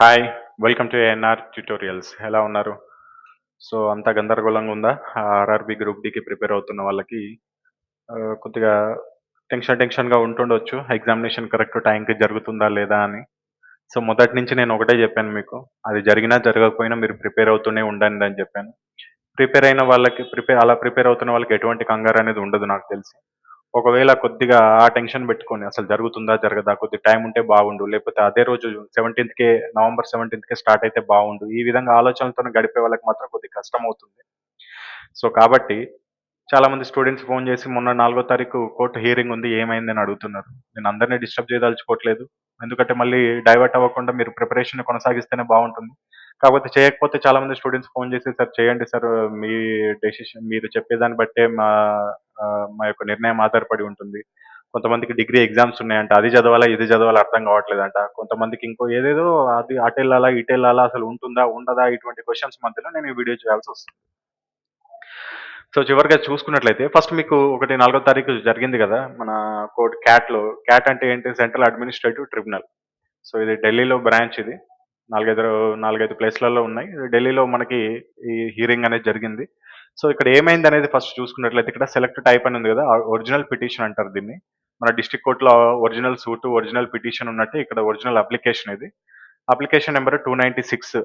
Hi welcome to ANR tutorials ఎలా ఉన్నారు? So అంత గందరగోళంగా ఉందా? ఆర్ఆర్బి గ్రూప్ డికి ప్రిపేర్ అవుతున్న వాళ్ళకి కొద్దిగా టెన్షన్ టెన్షన్గా ఉంటుండొచ్చు. ఎగ్జామినేషన్ కరెక్ట్ టైంకి జరుగుతుందా లేదా అని. సో మొదటి నుంచి నేను ఒకటే చెప్పాను మీకు. అది జరిగినా జరగకపోయినా మీరు ప్రిపేర్ అవుతూనే ఉండండి అని చెప్పాను. ప్రిపేర్ అయిన వాళ్ళకి ప్రిపేర్ అలా ప్రిపేర్ అవుతున్న వాళ్ళకి ఎటువంటి కంగారు అనేది ఉండదు నాకు తెలిసి. ఒకవేళ కొద్దిగా ఆ టెన్షన్ పెట్టుకొని అసలు జరుగుతుందా జరగదా కొద్ది టైం ఉంటే బాగుండు లేకపోతే అదే రోజు సెవెంటీన్త్కే నవంబర్ సెవెంటీన్త్కే స్టార్ట్ అయితే బాగుండు ఈ విధంగా ఆలోచనలతో గడిపే వాళ్ళకి మాత్రం కొద్ది కష్టం అవుతుంది సో కాబట్టి చాలా మంది స్టూడెంట్స్ ఫోన్ చేసి మొన్న నాలుగో తారీఖు కోర్టు హియరింగ్ ఉంది ఏమైంది అని అడుగుతున్నారు. నేను అందరినీ డిస్టర్బ్ చేయదలుచుకోవట్లేదు. ఎందుకంటే మళ్ళీ డైవర్ట్ అవ్వకుండా మీరు ప్రిపరేషన్ కొనసాగిస్తేనే బాగుంటుంది. కాకపోతే చేయకపోతే చాలా మంది స్టూడెంట్స్ ఫోన్ చేసి సార్ చేయండి సార్ మీ డెసిషన్ మీరు చెప్పేదాన్ని బట్టే మా మా యొక్క నిర్ణయం ఆధారపడి ఉంటుంది. కొంతమందికి డిగ్రీ ఎగ్జామ్స్ ఉన్నాయంట అది చదవాలా ఇది చదవాలా అర్థం కావట్లేదంట. కొంతమందికి ఇంకో ఏదేదో అది అటు వెళ్ళాలా ఇటు వెళ్ళాలా అసలు ఉంటుందా ఉండదా ఇటువంటి క్వశ్చన్స్ మధ్యలో నేను ఈ వీడియో చేయాల్సి వస్తుంది. సో చివరిగా చూసుకున్నట్లయితే ఫస్ట్ మీకు ఒకటి నాలుగో తారీఖు జరిగింది కదా మన కోర్ట్ క్యాట్లో క్యాట్ అంటే ఏంటి? సెంట్రల్ అడ్మినిస్ట్రేటివ్ ట్రిబ్యునల్ సో ఇది ఢిల్లీలో బ్రాంచ్ ఇది. నాలుగైదు నాలుగైదు ప్లేస్లలో ఉన్నాయి. ఢిల్లీలో మనకి ఈ హీరింగ్ అనేది జరిగింది. సో ఇక్కడ ఏమైంది అనేది ఫస్ట్ చూసుకున్నట్లయితే ఇక్కడ సెలెక్ట్ టైప్ అని ఉంది కదా ఒరిజినల్ పిటిషన్ అంటారు దీన్ని. మన డిస్ట్రిక్ట్ కోర్టులో ఒరిజినల్ సూట్ ఒరిజినల్ పిటిషన్ ఉన్నట్టు ఇక్కడ ఒరిజినల్ అప్లికేషన్ ఇది. Application number two ninety six.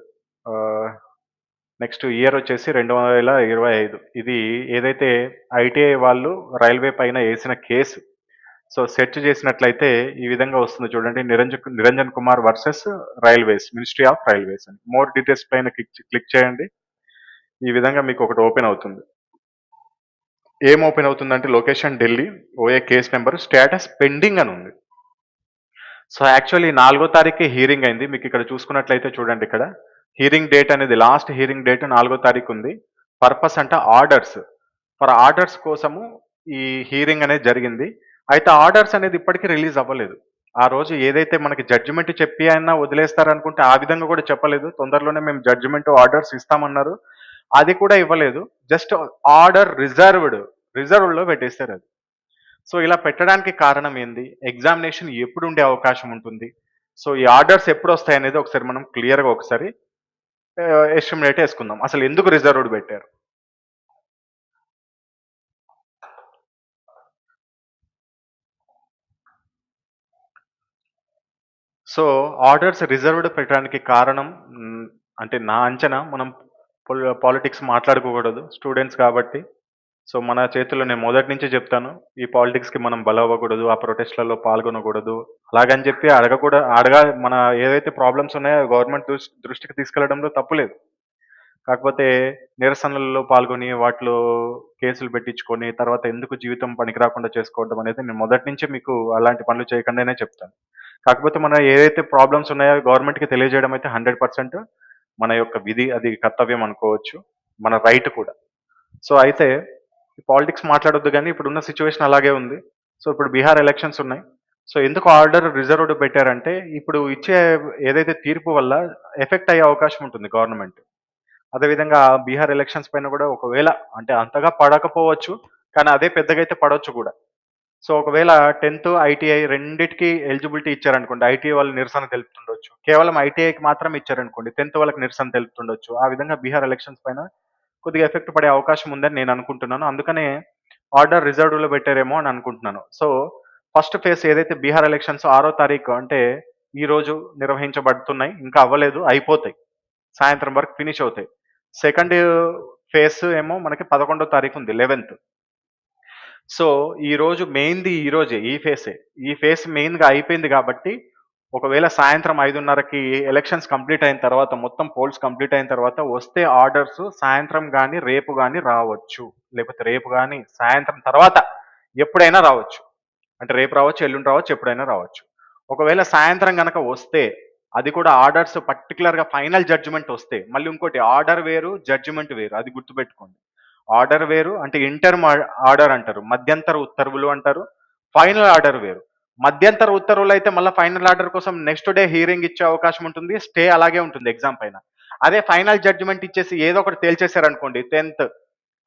Next year వచ్చేసి రెండు వేల ఇరవై ఐదు. ఇది ఏదైతే ఐటీఐ వాళ్ళు రైల్వే పైన వేసిన కేసు సో సెర్చ్ చేసినట్లయితే ఈ విధంగా వస్తుంది చూడండి. Niranjan Niranjan Kumar versus railways ministry of railways అని. మోర్ డీటెయిల్స్ పైన క్లిక్ క్లిక్ చేయండి. ఈ విధంగా మీకు ఒకటి ఓపెన్ అవుతుంది. ఏం ఓపెన్ అవుతుందంటే location Delhi OA case number status pending అని ఉంది. సో యాక్చువల్లీ నాలుగో తారీఖు హీరింగ్ అయింది. మీకు ఇక్కడ చూసుకున్నట్లయితే చూడండి ఇక్కడ. హీరింగ్ డేట్ అనేది లాస్ట్ హీరింగ్ డేట్ నాలుగో తారీఖు ఉంది. పర్పస్ అంటే ఆర్డర్స్. ఫర్ ఆర్డర్స్ కోసము ఈ హీరింగ్ అనేది జరిగింది. అయితే ఆర్డర్స్ అనేది ఇప్పటికీ రిలీజ్ అవ్వలేదు. ఆ రోజు ఏదైతే మనకి జడ్జిమెంట్ చెప్పి అయినా వదిలేస్తారనుకుంటే ఆ విధంగా కూడా చెప్పలేదు. తొందరలోనే మేము జడ్జిమెంట్ ఆర్డర్స్ ఇస్తామన్నారు. అది కూడా ఇవ్వలేదు. జస్ట్ ఆర్డర్ రిజర్వ్డ్ రిజర్వ్డ్లో పెట్టేశారు పెట్టేస్తారు అది. సో ఇలా పెట్టడానికి కారణం ఏంది? ఎగ్జామినేషన్ ఎప్పుడు ఉండే అవకాశం ఉంటుంది? సో ఈ ఆర్డర్స్ ఎప్పుడు వస్తాయి అనేది ఒకసారి మనం క్లియర్గా ఒకసారి ఎస్టిమేట్ వేసుకుందాం. అసలు ఎందుకు రిజర్వ్డ్ పెట్టారు? సో ఆర్డర్స్ రిజర్వ్డ్ పెట్టడానికి కారణం అంటే నా అంచనా మనం పాలిటిక్స్ మాట్లాడుకోకూడదు స్టూడెంట్స్ కాబట్టి. సో మన చేతుల్లో నేను మొదటి నుంచి చెప్తాను ఈ పాలిటిక్స్కి మనం బలవ్వకూడదు ఆ ప్రొటెస్ట్లలో పాల్గొనకూడదు. అలాగని చెప్పి అడగకూడ అడగ మన ఏదైతే ప్రాబ్లమ్స్ ఉన్నాయో గవర్నమెంట్ దృష్టికి తీసుకెళ్ళడంలో తప్పులేదు కాకపోతే నిరసనలలో పాల్గొని వాటిలో కేసులు పెట్టించుకొని తర్వాత ఎందుకు జీవితం పనికిరాకుండా చేసుకోవడం అనేది నేను మొదటి నుంచే మీకు అలాంటి పనులు చేయకుండానే చెప్తాను. కాకపోతే మన ఏదైతే ప్రాబ్లమ్స్ ఉన్నాయో గవర్నమెంట్కి తెలియజేయడం అయితే హండ్రెడ్ పర్సెంట్ మన యొక్క విధి అది కర్తవ్యం అనుకోవచ్చు మన రైట్ కూడా. సో అయితే పాలిటిక్స్ మాట్లాడొద్దు కానీ ఇప్పుడున్న సిచ్యువేషన్ అలాగే ఉంది. సో ఇప్పుడు బీహార్ ఎలక్షన్స్ ఉన్నాయి. సో ఎందుకు ఆర్డర్ రిజర్వ్డ్ పెట్టారంటే ఇప్పుడు ఇచ్చే ఏదైతే తీర్పు వల్ల ఎఫెక్ట్ అయ్యే అవకాశం ఉంటుంది గవర్నమెంట్ అదేవిధంగా బీహార్ ఎలక్షన్స్ పైన కూడా ఒకవేళ అంటే అంతగా పడకపోవచ్చు కానీ అదే పెద్దగా అయితే పడవచ్చు కూడా. సో ఒకవేళ టెన్త్ ఐటీఐ రెండింటికి ఎలిజిబిలిటీ ఇచ్చారనుకోండి ఐటీఐ వాళ్ళు నిరసన తెలుపుతుండొచ్చు. కేవలం ఐటీఐకి మాత్రం ఇచ్చారనుకోండి టెన్త్ వాళ్ళకి నిరసన తెలుపుతుండొచ్చు. ఆ విధంగా బీహార్ ఎలక్షన్స్ పైన కొద్దిగా ఎఫెక్ట్ పడే అవకాశం ఉందని నేను అనుకుంటున్నాను. అందుకనే ఆర్డర్ రిజర్వ్లో పెట్టారేమో అని అనుకుంటున్నాను. సో ఫస్ట్ ఫేజ్ ఏదైతే బీహార్ ఎలక్షన్స్ ఆరో తారీఖు అంటే ఈ రోజు నిర్వహించబడుతున్నాయి ఇంకా అవ్వలేదు అయిపోతాయి. సాయంత్రం వరకు ఫినిష్ అవుతాయి. సెకండ్ ఫేస్ ఏమో మనకి పదకొండో తారీఖు ఉంది లెవెన్త్ సో ఈ రోజు మెయిన్ది ఈరోజే ఈ ఫేసే. ఈ ఫేస్ మెయిన్గా అయిపోయింది కాబట్టి ఒకవేళ సాయంత్రం ఐదున్నరకి ఎలక్షన్స్ కంప్లీట్ అయిన తర్వాత మొత్తం పోల్స్ కంప్లీట్ అయిన తర్వాత వస్తే ఆర్డర్స్ సాయంత్రం కానీ రేపు కానీ రావచ్చు. లేకపోతే రేపు కానీ సాయంత్రం తర్వాత ఎప్పుడైనా రావచ్చు. అంటే రేపు రావచ్చు ఎల్లుండి రావచ్చు ఎప్పుడైనా రావచ్చు. ఒకవేళ సాయంత్రం కనుక వస్తే అది కూడా ఆర్డర్స్ పర్టికులర్గా ఫైనల్ జడ్జిమెంట్ వస్తే మళ్ళీ ఇంకోటి ఆర్డర్ వేరు జడ్జిమెంట్ వేరు అది గుర్తుపెట్టుకోండి. ఆర్డర్ వేరు అంటే ఇంటర్ ఆర్డర్ అంటారు మధ్యంతర ఉత్తర్వులు అంటారు ఫైనల్ ఆర్డర్ వేరు. మధ్యంతర ఉత్తర్వులు అయితే మళ్ళీ ఫైనల్ ఆర్డర్ కోసం నెక్స్ట్ డే హీరింగ్ ఇచ్చే అవకాశం ఉంటుంది స్టే అలాగే ఉంటుంది ఎగ్జామ్ పైన. అదే ఫైనల్ జడ్జిమెంట్ ఇచ్చేసి ఏదో ఒకటి తేల్చేశారనుకోండి టెన్త్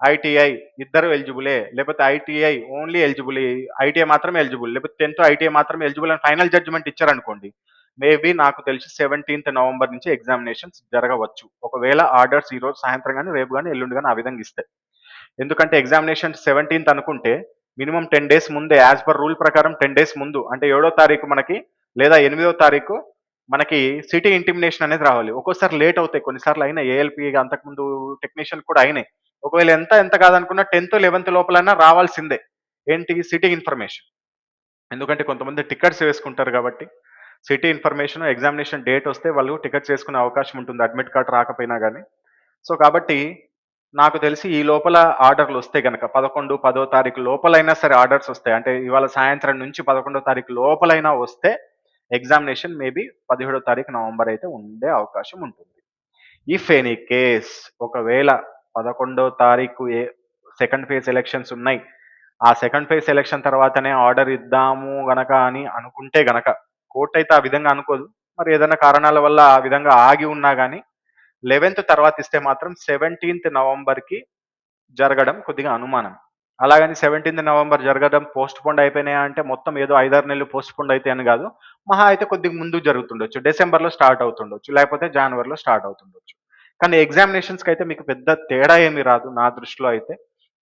ఐటీఐ ఇద్దరు ఎలిజిబులే లేకపోతే ఐటీఐ ఓన్లీ ఎలిజిబుల్ ఐటీఐ మాత్రమే ఎలిజిబుల్ లేకపోతే టెన్త్ ఐటీఐ మాత్రమే ఎలిజిబుల్ అని ఫైనల్ జడ్జిమెంట్ ఇచ్చారనుకోండి మేబీ నాకు తెలిసి సెవెంటీన్త్ నవంబర్ నుంచి ఎగ్జామినేషన్స్ జరగవచ్చు. ఒకవేళ ఆర్డర్స్ ఈ రోజు సాయంత్రం కానీ రేపు కానీ ఎల్లుండి కానీ ఆ విధంగా ఇస్తే. ఎందుకంటే ఎగ్జామినేషన్ సెవెంటీన్త్ అనుకుంటే మినిమం టెన్ డేస్ ముందే యాజ్ పర్ రూల్ ప్రకారం టెన్ డేస్ ముందు అంటే ఏడో తారీఖు మనకి లేదా ఎనిమిదో తారీఖు మనకి సిటీ ఇంటిమినేషన్ అనేది రావాలి. ఒక్కోసారి లేట్ అవుతాయి. కొన్నిసార్లు అయినా ఏఎల్పి అంతకుముందు టెక్నీషియన్ కూడా అయినాయి. ఒకవేళ ఎంత ఎంత కాదనుకున్నా టెన్త్ లెవెన్త్ లోపలైనా రావాల్సిందే. ఏంటి? సిటీ ఇన్ఫర్మేషన్ ఎందుకంటే కొంతమంది టికెట్స్ వేసుకుంటారు కాబట్టి సిటీ ఇన్ఫర్మేషన్ ఎగ్జామినేషన్ డేట్ వస్తే వాళ్ళు టికెట్ చేసుకునే అవకాశం ఉంటుంది అడ్మిట్ కార్డ్ రాకపోయినా కానీ సో కాబట్టి నాకు తెలిసి ఈ లోపల ఆర్డర్లు వస్తే కనుక పదకొండు పదో తారీఖు లోపలైనా సరే ఆర్డర్స్ వస్తాయి. అంటే ఇవాళ సాయంత్రం నుంచి పదకొండో తారీఖు లోపలైనా వస్తే ఎగ్జామినేషన్ మేబీ పదిహేడో తారీఖు నవంబర్ అయితే ఉండే అవకాశం ఉంటుంది. ఇఫ్ ఎనీ కేస్ ఒకవేళ పదకొండో తారీఖు ఏ సెకండ్ ఫేజ్ ఎలక్షన్స్ ఉన్నాయి. ఆ సెకండ్ ఫేజ్ ఎలక్షన్ తర్వాతనే ఆర్డర్ ఇద్దాము గనక అని అనుకుంటే గనక కోర్టు అయితే ఆ విధంగా అనుకోదు. మరి ఏదైనా కారణాల వల్ల ఆ విధంగా ఆగి ఉన్నా కానీ లెవెన్త్ తర్వాత ఇస్తే మాత్రం సెవెంటీన్త్ నవంబర్కి జరగడం కొద్దిగా అనుమానం. అలాగని సెవెంటీన్త్ నవంబర్ జరగడం పోస్ట్ పోండ్ అయిపోయినాయా అంటే మొత్తం ఏదో ఐదారు నెలలు పోస్ట్ పోండ్ అయితే అని కాదు. మహా అయితే కొద్దిగా ముందు జరుగుతుండొచ్చు. డిసెంబర్లో స్టార్ట్ అవుతుండొచ్చు. లేకపోతే జనవరిలో స్టార్ట్ అవుతుండొచ్చు. కానీ ఎగ్జామినేషన్స్కి అయితే మీకు పెద్ద తేడా ఏమీ రాదు నా దృష్టిలో అయితే.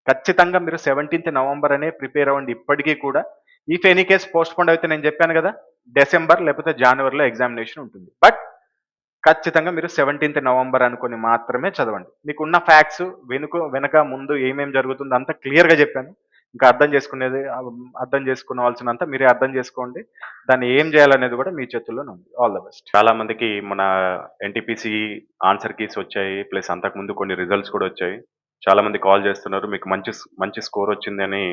ఖచ్చితంగా మీరు సెవెంటీన్త్ నవంబర్ అనే ప్రిపేర్ అవ్వండి ఇప్పటికీ కూడా. If any case postponed అయితే నేను చెప్పాను కదా డిసెంబర్ లేకపోతే జనవరిలో ఎగ్జామినేషన్ ఉంటుంది. బట్ ఖచ్చితంగా మీరు సెవెంటీన్త్ నవంబర్ అనుకుని మాత్రమే చదవండి. మీకున్న ఫ్యాక్ట్స్ వెనుక వెనక ముందు ఏమేమి జరుగుతుందో అంతా క్లియర్గా చెప్పాను. ఇంకా అర్థం చేసుకునేది అర్థం చేసుకోవాల్సినంత మీరే అర్థం చేసుకోండి. దాన్ని ఏం చేయాలనేది కూడా మీ చేతుల్లోనే ఉంది. ఆల్ ద బెస్ట్ చాలా మందికి మన ఎన్టీపీసీ ఆన్సర్ కీస్ వచ్చాయి ప్లస్ అంతకుముందు కొన్ని రిజల్ట్స్ కూడా వచ్చాయి. చాలా మంది కాల్ చేస్తున్నారు మీకు మంచి మంచి స్కోర్ వచ్చిందని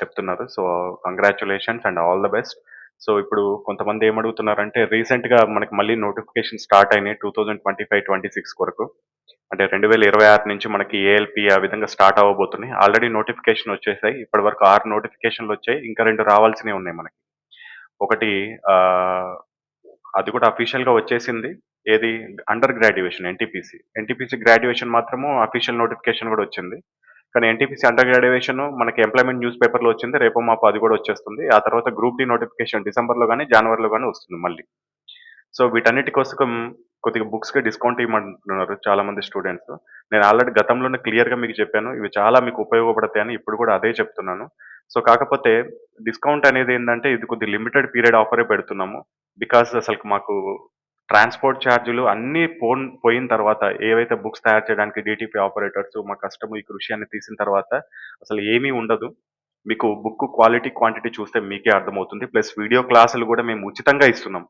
చెప్తున్నారు. So congratulations and all the best so ఇప్పుడు కొంతమంది ఏమడుగుతున్నారంటే రీసెంట్గా మనకి మళ్ళీ నోటిఫికేషన్ స్టార్ట్ అయినాయి two thousand twenty five twenty six వరకు అంటే రెండు వేల ఇరవై ఆరు నుంచి మనకి ఏఎల్పి ఆ విధంగా స్టార్ట్ అవ్వబోతున్నాయి. ఆల్రెడీ నోటిఫికేషన్ వచ్చేసాయి. ఇప్పటి వరకు ఆరు నోటిఫికేషన్లు వచ్చాయి. ఇంకా రెండు రావాల్సినవి ఉన్నాయి మనకి. ఒకటి అది కూడా అఫీషియల్గా వచ్చేసింది. ఏది? Under graduation NTPC. NTPC graduation మాత్రము అఫీషియల్ నోటిఫికేషన్ కూడా వచ్చింది. కానీ ఎన్టీపీసీ అండర్ గ్రాడ్యుయేషన్ మనకి ఎంప్లాయ్మెంట్ న్యూస్ పేపర్లో వచ్చింది. రేపు మాపు అది కూడా వచ్చేస్తుంది. ఆ తర్వాత గ్రూప్ డి నోటిఫికేషన్ డిసెంబర్లో కానీ జనవరిలో కానీ వస్తుంది మళ్ళీ. సో వీటన్నిటి కోసం కొద్దిగా బుక్స్కి డిస్కౌంట్ ఇవ్వమంటున్నారు చాలా మంది స్టూడెంట్స్ నేను ఆల్రెడీ గతంలోనే క్లియర్గా మీకు చెప్పాను. ఇవి చాలా మీకు ఉపయోగపడతాయని ఇప్పుడు కూడా అదే చెప్తున్నాను. సో కాకపోతే డిస్కౌంట్ అనేది ఏంటంటే ఇది కొద్ది లిమిటెడ్ పీరియడ్ ఆఫరే పెడుతున్నాము. బికాస్ అసలు మాకు ట్రాన్స్పోర్ట్ ఛార్జీలు అన్నీ పోన్ పోయిన తర్వాత ఏవైతే బుక్స్ తయారు చేయడానికి డిటిపి ఆపరేటర్స్ మా కష్టము ఈ కృషి అని తీసిన తర్వాత అసలు ఏమీ ఉండదు. మీకు బుక్ క్వాలిటీ క్వాంటిటీ చూస్తే మీకే అర్థమవుతుంది. ప్లస్ వీడియో క్లాసులు కూడా మేము ఉచితంగా ఇస్తున్నాం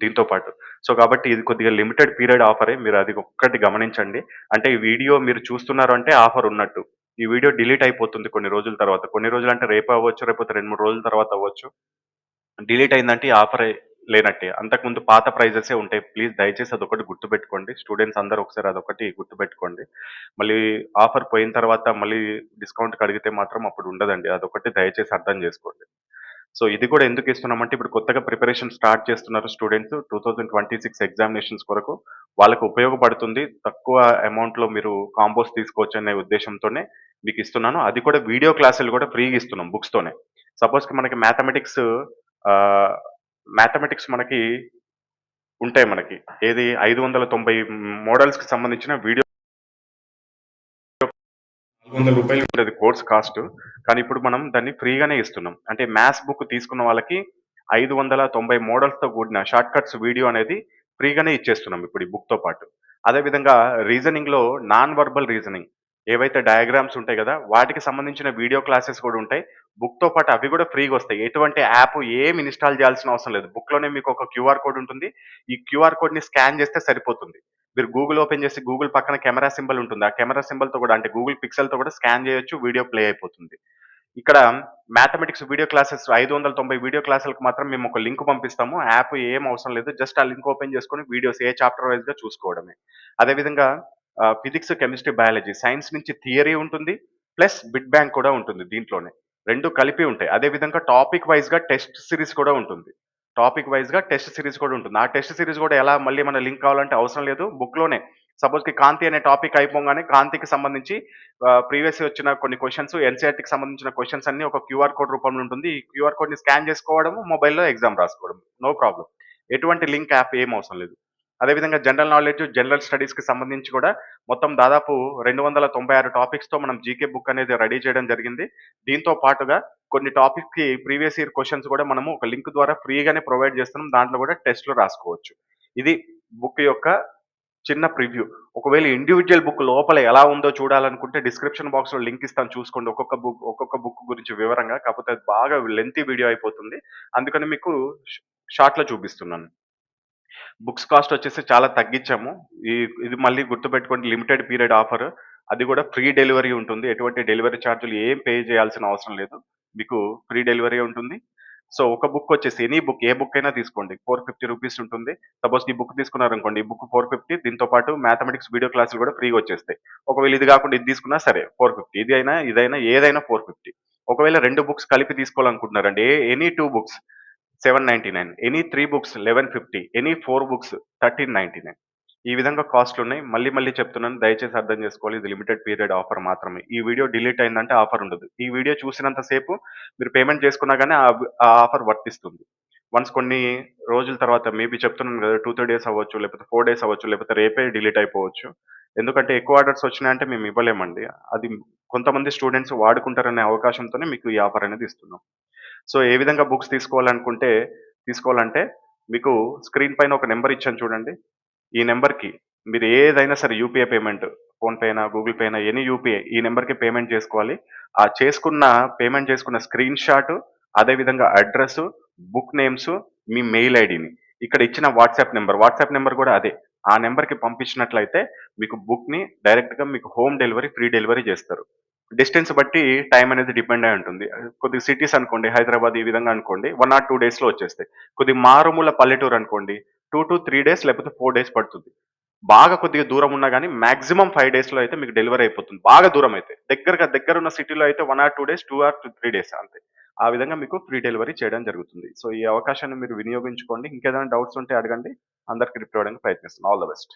దీంతో పాటు. సో కాబట్టి ఇది కొద్దిగా లిమిటెడ్ పీరియడ్ ఆఫరే. మీరు అది ఒక్కటి గమనించండి. అంటే ఈ వీడియో మీరు చూస్తున్నారు అంటే ఆఫర్ ఉన్నట్టు. ఈ వీడియో డిలీట్ అయిపోతుంది కొన్ని రోజుల తర్వాత. కొన్ని రోజులు అంటే రేపు అవ్వచ్చు రేపు రెండు మూడు రోజుల తర్వాత అవ్వచ్చు. డిలీట్ అయిందంటే ఈ ఆఫర్ లేనట్టే. అంతకుముందు పాత ప్రైజెసే ఉంటాయి. ప్లీజ్ దయచేసి అదొకటి గుర్తుపెట్టుకోండి. స్టూడెంట్స్ అందరూ ఒకసారి అదొకటి గుర్తుపెట్టుకోండి. మళ్ళీ ఆఫర్ పోయిన తర్వాత మళ్ళీ డిస్కౌంట్ అడిగితే మాత్రం అప్పుడు ఉండదండి. అదొకటి దయచేసి అర్థం చేసుకోండి. సో ఇది కూడా ఎందుకు ఇస్తున్నామంటే ఇప్పుడు కొత్తగా ప్రిపరేషన్ స్టార్ట్ చేస్తున్నారు students. Two thousand twenty six examinations కొరకు వాళ్ళకు ఉపయోగపడుతుంది. తక్కువ అమౌంట్లో మీరు కాంబోస్ తీసుకోవచ్చు అనే ఉద్దేశంతోనే మీకు ఇస్తున్నాను. అది కూడా వీడియో క్లాసులు కూడా ఫ్రీగా ఇస్తున్నాం బుక్స్తోనే సపోజ్కి సపోజ్ మనకి మ్యాథమెటిక్స్ మ్యాథమెటిక్స్ మనకి ఉంటాయి మనకి. ఏది ఐదు వందల తొంభై మోడల్స్కి సంబంధించిన వీడియో వందల రూపాయలు ఉంటుంది కోర్స్ కాస్ట్. కానీ ఇప్పుడు మనం దాన్ని ఫ్రీగానే ఇస్తున్నాం. అంటే మ్యాథ్స్ బుక్ తీసుకున్న వాళ్ళకి ఐదు వందల తొంభై మోడల్స్తో కూడిన షార్ట్ కట్స్ వీడియో అనేది ఫ్రీగానే ఇచ్చేస్తున్నాం ఇప్పుడు ఈ బుక్తో పాటు. అదేవిధంగా రీజనింగ్లో నాన్ వర్బల్ రీజనింగ్. ఏవైతే డయాగ్రామ్స్ ఉంటాయి కదా వాటికి సంబంధించిన వీడియో క్లాసెస్ కూడా ఉంటాయి. బుక్తో పాటు అవి కూడా ఫ్రీగా వస్తాయి. ఎటువంటి యాప్ ఏమి ఇన్స్టాల్ చేయాల్సిన అవసరం లేదు. బుక్లోనే మీకు ఒక క్యూఆర్ కోడ్ ఉంటుంది. ఈ క్యూఆర్ కోడ్ని స్కాన్ చేస్తే సరిపోతుంది. మీరు గూగుల్ ఓపెన్ చేసి గూగుల్ పక్కన కెమెరా సింబల్ ఉంటుంది. ఆ కెమెరా సింబల్తో కూడా అంటే గూగుల్ పిక్సెల్తో కూడా స్కాన్ చేయొచ్చు వీడియో ప్లే అయిపోతుంది. ఇక్కడ మ్యాథమెటిక్స్ వీడియో క్లాసెస్ ఐదు వందల తొంభై వీడియో క్లాసులకు మాత్రం మేము ఒక లింక్ పంపిస్తాము. యాప్ ఏం అవసరం లేదు. జస్ట్ ఆ లింక్ ఓపెన్ చేసుకొని వీడియోస్ ఏ చాప్టర్ వైజ్గా చూసుకోవడమే. అదేవిధంగా ఫిజిక్స్ కెమిస్ట్రీ బయాలజీ సైన్స్ నుంచి థియరీ ఉంటుంది ప్లస్ బిట్ బ్యాంక్ కూడా ఉంటుంది దీంట్లోనే. రెండు కలిపి ఉంటాయి. అదేవిధంగా టాపిక్ వైజ్గా టెస్ట్ సిరీస్ కూడా ఉంటుంది. టాపిక్ వైజ్గా టెస్ట్ సిరీస్ కూడా ఉంటుంది. ఆ టెస్ట్ సిరీస్ కూడా ఎలా మళ్ళీ మన లింక్ కావాలంటే అవసరం లేదు. బుక్లోనే. సపోజ్కి కాంతి అనే టాపిక్ అయిపోగానే కాంతికి సంబంధించి ప్రీవియస్ వచ్చిన కొన్ని క్వశ్చన్స్ ఎన్సీఆర్టీకి సంబంధించిన క్వశ్చన్స్ అన్ని ఒక క్యూఆర్ కోడ్ రూపంలో ఉంటుంది. ఈ క్యూఆర్ కోడ్ని స్కాన్ చేసుకోవడము మొబైల్లో ఎగ్జామ్ రాసుకోవడం నో ప్రాబ్లం. ఎటువంటి లింక్ యాప్ ఏం అవసరం లేదు. అదేవిధంగా జనరల్ నాలెడ్జ్, జనరల్ స్టడీస్‌కి సంబంధించి కూడా మొత్తం దాదాపు 296 టాపిక్స్‌తో మనం జీకే బుక్ అనేది రెడీ చేయడం జరిగింది. దీంతో పాటుగా కొన్ని టాపిక్‌కి ప్రీవియస్ ఇయర్ క్వశ్చన్స్ కూడా మనము ఒక లింక్ ద్వారా ఫ్రీగానే ప్రొవైడ్ చేస్తున్నాం. దాంట్లో కూడా టెస్ట్‌లు రాసుకోవచ్చు. ఇది బుక్ యొక్క చిన్న ప్రివ్యూ. ఒకవేళ ఇండివిజువల్ బుక్ లోపల ఎలా ఉందో చూడాలనుకుంటే డిస్క్రిప్షన్ బాక్స్‌లో లింక్ ఇస్తాను చూసుకోండి. ఒక్కొక్క బుక్ ఒక్కొక్క బుక్ గురించి వివరంగా. కాకపోతే బాగా లెంతీ వీడియో అయిపోతుంది. అందుకని మీకు షార్ట్‌లో చూపిస్తున్నాను. బుక్స్ కాస్ట్ వచ్చేసి చాలా తగ్గించాము. ఈ ఇది మళ్ళీ గుర్తుపెట్టుకోండి లిమిటెడ్ పీరియడ్ ఆఫర్. అది కూడా ఫ్రీ డెలివరీ ఉంటుంది. ఎటువంటి డెలివరీ ఛార్జీలు ఏం పే చేయాల్సిన అవసరం లేదు. మీకు ఫ్రీ డెలివరీ ఉంటుంది. సో, ఒక బుక్ వచ్చేసి ఎనీ బుక్ ఏ బుక్ అయినా తీసుకోండి. 450 రూపీస్ ఉంటుంది. సపోజ్ ఈ బుక్ తీసుకున్నారనుకోండి. ఈ బుక్ 450 దీంతో పాటు మ్యాథమెటిక్స్ వీడియో క్లాసులు కూడా ఫ్రీగా వచ్చేస్తాయి. ఒకవేళ ఇది కాకుండా ఇది తీసుకున్నా సరే 450 ఇది అయినా, ఇదైనా ఏదైనా 450 ఒకవేళ రెండు బుక్స్ కలిపి తీసుకోవాలనుకుంటున్నారండి. ఏ any two books 799 any three books 1150 any four books 1399 ఈ విధంగా కాస్ట్‌లున్నాయి. మళ్ళీ మళ్ళీ చెప్తున్నాను. దయచేసి అర్థం చేసుకోవాలి. ఇది లిమిటెడ్ పీరియడ్ ఆఫర్ మాత్రమే. ఈ వీడియో డిలీట్ అయిందంటే ఆఫర్ ఉండదు. ఈ వీడియో చూసినంత సేపు మీరు పేమెంట్ చేసుకున్నా కానీ ఆ ఆఫర్ వర్తిస్తుంది. వన్స్ కొన్ని రోజుల తర్వాత మేబీ చెప్తున్నాను కదా! 2, 3 డేస్ అవ్వచ్చు, లేకపోతే ఫోర్ డేస్ అవ్వచ్చు, లేకపోతే రేపే డిలీట్ అయిపోవచ్చు. ఎందుకంటే ఎక్కువ ఆర్డర్స్ వచ్చినాయంటే మేము ఇవ్వలేమండి. అది కొంతమంది స్టూడెంట్స్ వాడుకుంటారనే అవకాశంతోనే మీకు ఈ ఆఫర్ అనేది ఇస్తున్నాం. సో, ఏ విధంగా బుక్స్ తీసుకోవాలనుకుంటే తీసుకోవాలంటే మీకు స్క్రీన్ పైన ఒక నెంబర్ ఇచ్చాను చూడండి. ఈ నెంబర్కి మీరు ఏదైనా సరే యూపీఐ పేమెంట్ ఫోన్‌పే అయినా, గూగుల్ పే అయినా ఎనీ యూపీఐ ఈ నెంబర్కి పేమెంట్ చేసుకోవాలి. ఆ చేసుకున్న పేమెంట్ చేసుకున్న స్క్రీన్ షాట్ అదే విధంగా బుక్ నేమ్స్, మీ మెయిల్ ఐడిని ఇక్కడ ఇచ్చిన వాట్సాప్ నెంబర్ వాట్సాప్ నెంబర్ కూడా అదే. ఆ నెంబర్కి పంపించినట్లయితే మీకు బుక్‌ని డైరెక్ట్‌గా మీకు హోమ్ డెలివరీ, ఫ్రీ డెలివరీ చేస్తారు. డిస్టెన్స్ బట్టి టైం అనేది డిపెండ్ అయి ఉంటుంది. కొద్దిగా సిటీస్ అనుకోండి హైదరాబాద్ ఈ విధంగా అనుకోండి వన్ ఆర్ టూ డేస్‌లో వచ్చేస్తాయి. కొద్ది మారుమూల పల్లెటూరు అనుకోండి 2-3 డేస్ లేకపోతే ఫోర్ డేస్ పడుతుంది. బాగా కొద్దిగా దూరం ఉన్నా కానీ మాక్సిమం ఫైవ్ డేస్‌లో అయితే మీకు డెలివరీ అయిపోతుంది. బాగా దూరం అయితే. దగ్గరగా దగ్గర ఉన్న సిటీలో అయితే one or two days, two or three days అంతే. ఆ విధంగా మీకు ఫ్రీ డెలివరీ చేయడం జరుగుతుంది. సో, ఈ అవకాశాన్ని మీరు వినియోగించుకోండి. ఇంకేదైనా డౌట్స్ ఉంటే అడగండి. అందరికి రిప్లై ఇవ్వడానికి ప్రయత్నిస్తాను. All the best.